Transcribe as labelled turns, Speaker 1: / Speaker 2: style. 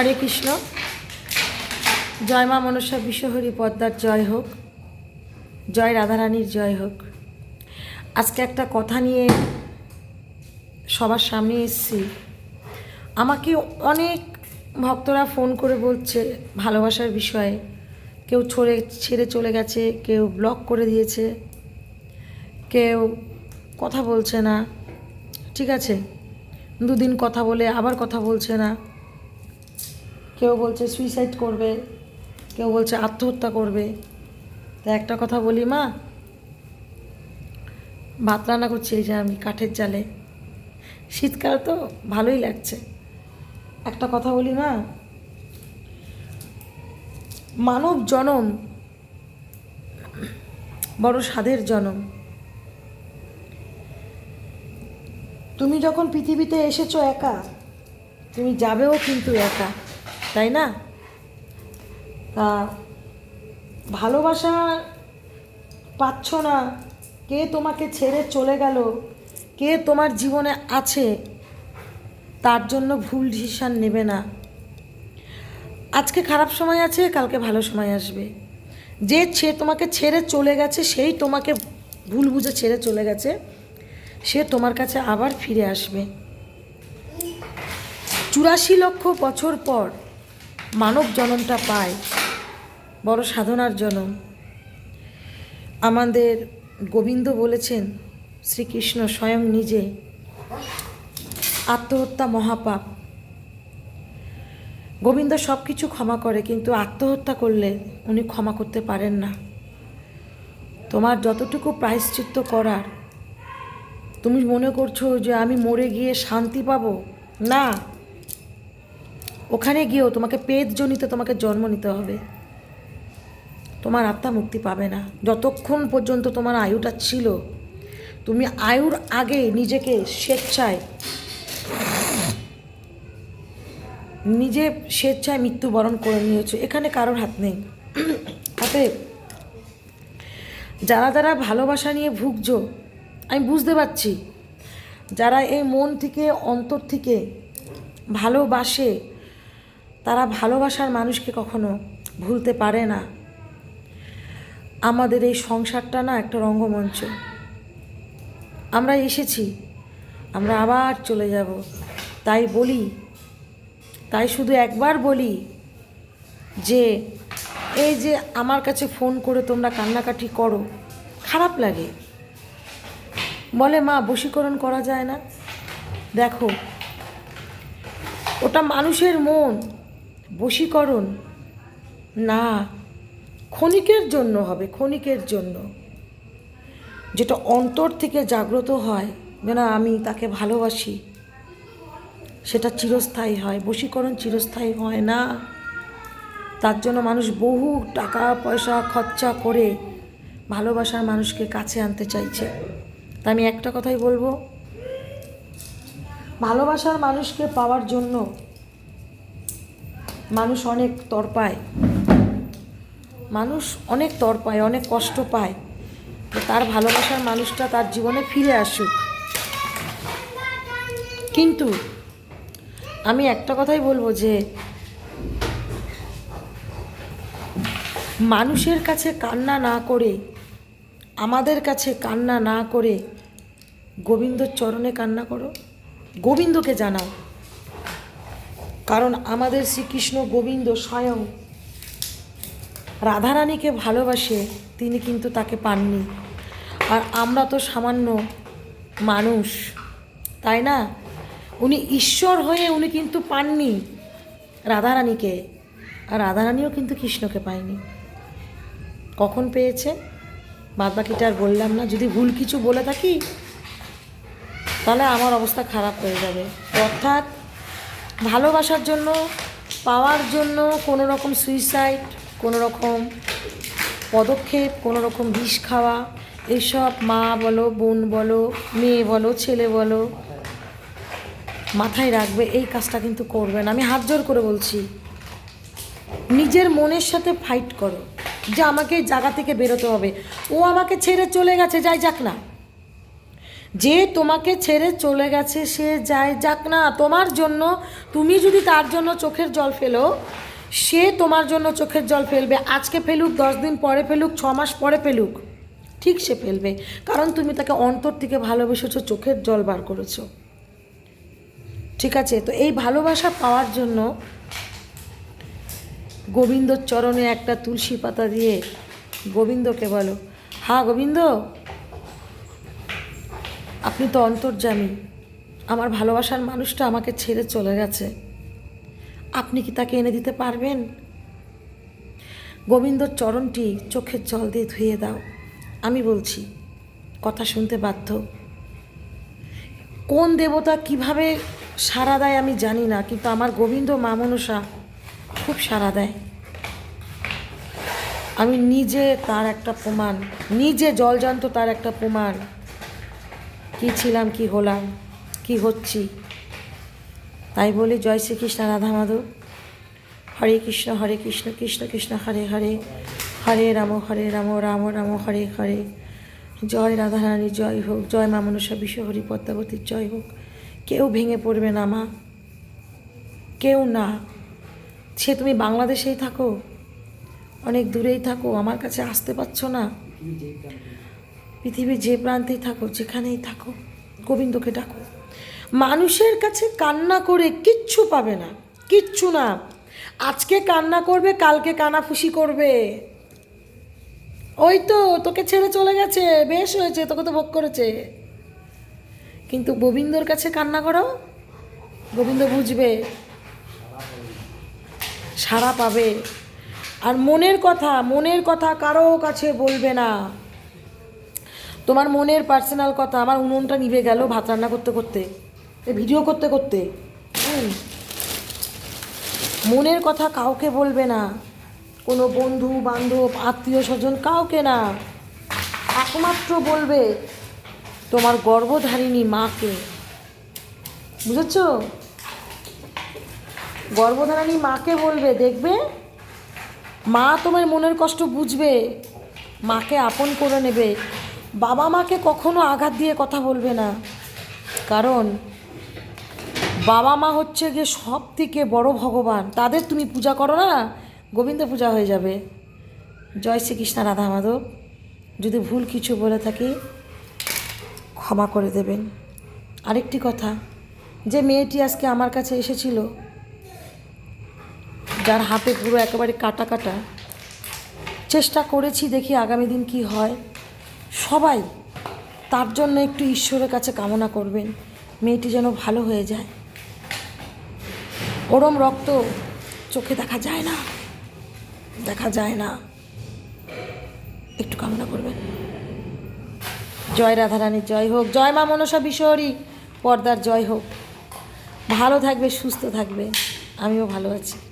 Speaker 1: হরে কৃষ্ণ জয় মা মনসা বিশ্বহরি পদ্মার জয় হোক জয় রাধারানীর জয় হোক আজকে একটা কথা নিয়ে সবার সামনে এসেছি আমাকে অনেক ভক্তরা ফোন করে বলছে ভালোবাসার বিষয়ে কেউ ছড়ে ছেড়ে চলে গেছে কেউ ব্লক করে দিয়েছে কেউ কথা বলছে না ঠিক আছে দুদিন কথা বলে আবার কথা বলছে না কেউ বলছে সুইসাইড করবে কেউ বলছে আত্মহত্যা করবে তা একটা কথা বলি মা ভাত রান্না করছি এই যে আমি কাঠের জালে শীতকাল তো ভালোই লাগছে একটা কথা বলি মা মানব জনম বড় স্বাদের জনম তুমি যখন পৃথিবীতে এসেছো একা তুমি যাবেও কিন্তু একা তাই না তা ভালোবাসা পাচ্ছ না কে তোমাকে ছেড়ে চলে গেল কে তোমার জীবনে আছে তার জন্য ভুল ডিসিশান নেবে না আজকে খারাপ সময় আছে কালকে ভালো সময় আসবে যে সে তোমাকে ছেড়ে চলে গেছে সেই তোমাকে ভুল বুঝে ছেড়ে চলে গেছে সে তোমার কাছে আবার ফিরে আসবে চুরাশি লক্ষ বছর পর মানব জনমটা পায় বড় সাধনার জনম আমাদের গোবিন্দ বলেছেন শ্রীকৃষ্ণ স্বয়ং নিজে আত্মহত্যা মহাপাপ গোবিন্দ সব কিছু ক্ষমা করে কিন্তু আত্মহত্যা করলে উনি ক্ষমা করতে পারেন না তোমার যতটুকু প্রায়শ্চিত্ত করার তুমি মনে করছো যে আমি মরে গিয়ে শান্তি পাবো না ওখানে গিয়েও তোমাকে পেদ জনিতে তোমাকে জন্ম নিতে হবে তোমার আত্মা মুক্তি পাবে না যতক্ষণ পর্যন্ত তোমার আয়ুটা ছিল তুমি আয়ুর আগে নিজেকে স্বেচ্ছায় নিজে স্বেচ্ছায় মৃত্যুবরণ করে নিয়েছো এখানে কারোর হাত নেই তাতে যারা যারা ভালোবাসা নিয়ে ভুগছ আমি বুঝতে পারছি যারা এই মন থেকে অন্তর থেকে ভালোবাসে তারা ভালোবাসার মানুষকে কখনো ভুলতে পারে না আমাদের এই সংসারটা না একটা রঙ্গমঞ্চ আমরা এসেছি আমরা আবার চলে যাব তাই বলি তাই শুধু একবার বলি যে এই যে আমার কাছে ফোন করে তোমরা কান্নাকাটি করো খারাপ লাগে বলে মা বশীকরণ করা যায় না দেখো ওটা মানুষের মন বশীকরণ না ক্ষণিকের জন্য হবে ক্ষণিকের জন্য যেটা অন্তর থেকে জাগ্রত হয় যে না আমি তাকে ভালোবাসি সেটা চিরস্থায়ী হয় বশীকরণ চিরস্থায়ী হয় না তার জন্য মানুষ বহু টাকা পয়সা খরচা করে ভালোবাসার মানুষকে কাছে আনতে চাইছে তা আমি একটা কথাই বলবো ভালোবাসার মানুষকে পাওয়ার জন্য মানুষ অনেক তর পায় মানুষ অনেক তর পায় অনেক কষ্ট পায় তার ভালোবাসার মানুষটা তার জীবনে ফিরে আসুক কিন্তু আমি একটা কথাই বলবো যে মানুষের কাছে কান্না না করে আমাদের কাছে কান্না না করে গোবিন্দর চরণে কান্না করো গোবিন্দকে জানাও কারণ আমাদের শ্রীকৃষ্ণ গোবিন্দ স্বয়ং রাধারানীকে ভালোবাসে তিনি কিন্তু তাকে পাননি আর আমরা তো সামান্য মানুষ তাই না উনি ঈশ্বর হয়ে উনি কিন্তু পাননি রাধারানীকে আর রাধারানীও কিন্তু কৃষ্ণকে পায়নি কখন পেয়েছে বাদ বাকিটা আর বললাম না যদি ভুল কিছু বলে থাকি তাহলে আমার অবস্থা খারাপ হয়ে যাবে অর্থাৎ ভালোবাসার জন্য পাওয়ার জন্য কোনো রকম সুইসাইড কোনো রকম পদক্ষেপ কোনো রকম বিষ খাওয়া এসব মা বলো বোন বলো মেয়ে বলো ছেলে বলো মাথায় রাখবে এই কাজটা কিন্তু করবে না আমি হাত জোর করে বলছি নিজের মনের সাথে ফাইট করো যে আমাকে জায়গা থেকে বেরোতে হবে ও আমাকে ছেড়ে চলে গেছে যাই যাক না যে তোমাকে ছেড়ে চলে গেছে সে যায় যাক না তোমার জন্য তুমি যদি তার জন্য চোখের জল ফেলো সে তোমার জন্য চোখের জল ফেলবে আজকে ফেলুক দশ দিন পরে ফেলুক ছ মাস পরে ফেলুক ঠিক সে ফেলবে কারণ তুমি তাকে অন্তর থেকে ভালোবেসেছো চোখের জল বার করেছো ঠিক আছে তো এই ভালোবাসা পাওয়ার জন্য গোবিন্দর চরণে একটা তুলসী পাতা দিয়ে গোবিন্দকে বলো হ্যাঁ গোবিন্দ আপনি তো অন্তর্জামী আমার ভালোবাসার মানুষটা আমাকে ছেড়ে চলে গেছে আপনি কি তাকে এনে দিতে পারবেন গোবিন্দর চরণটি চোখের জল দিয়ে ধুয়ে দাও আমি বলছি কথা শুনতে বাধ্য কোন দেবতা কিভাবে সারা দেয় আমি জানি না কিন্তু আমার গোবিন্দ মামনসা খুব সারা দেয় আমি নিজে তার একটা প্রমাণ নিজে জলজান্ত তার একটা প্রমাণ কি ছিলাম কি হলাম কি হচ্ছি তাই বলি জয় শ্রীকৃষ্ণ রাধা মাধব হরে কৃষ্ণ হরে কৃষ্ণ কৃষ্ণ কৃষ্ণ হরে হরে হরে রাম হরে রাম রাম রাম হরে হরে জয় রাধারানী জয় হোক জয় মা মনসা বিশ্ব হরি পদ্মাবতীর জয় হোক কেউ ভেঙে পড়বে না মা কেউ না সে তুমি বাংলাদেশেই থাকো অনেক দূরেই থাকো আমার কাছে আসতে পারছো না পৃথিবীর যে প্রান্তেই থাকো যেখানেই থাকো গোবিন্দকে ডাকো মানুষের কাছে কান্না করে কিচ্ছু পাবে না কিচ্ছু না আজকে কান্না করবে কালকে কানাফুসি করবে ওই তো তোকে ছেড়ে চলে গেছে বেশ হয়েছে তোকে তো ভোগ করেছে কিন্তু গোবিন্দর কাছে কান্না করো গোবিন্দ বুঝবে সারা পাবে আর মনের কথা মনের কথা কারো কাছে বলবে না তোমার মনের পার্সোনাল কথা আমার উনুনটা নিভে গেল ভাত রান্না করতে করতে ভিডিও করতে করতে মনের কথা কাউকে বলবে না কোনো বন্ধু বান্ধব আত্মীয় স্বজন কাউকে না একমাত্র বলবে তোমার গর্বধারিণী মাকে বুঝেছ গর্বধারিণী মাকে বলবে দেখবে মা তোমার মনের কষ্ট বুঝবে মাকে আপন করে নেবে বাবা মাকে কখনো আঘাত দিয়ে কথা বলবে না কারণ বাবা মা হচ্ছে গিয়ে সব থেকে বড় ভগবান তাদের তুমি পূজা করো না গোবিন্দ পূজা হয়ে যাবে জয় শ্রীকৃষ্ণ রাধা মাধব যদি ভুল কিছু বলে থাকি ক্ষমা করে দেবেন আরেকটি কথা যে মেয়েটি আজকে আমার কাছে এসেছিল যার হাতে পুরো একেবারে কাটা কাটা চেষ্টা করেছি দেখি আগামী দিন কি হয় সবাই তার জন্য একটু ঈশ্বরের কাছে কামনা করবেন মেয়েটি যেন ভালো হয়ে যায় ওরম রক্ত চোখে দেখা যায় না দেখা যায় না একটু কামনা করবেন জয় রাধারানীর জয় হোক জয় মা মনসা বিশ্বরী পর্দার জয় হোক ভালো থাকবে সুস্থ থাকবে আমিও ভালো আছি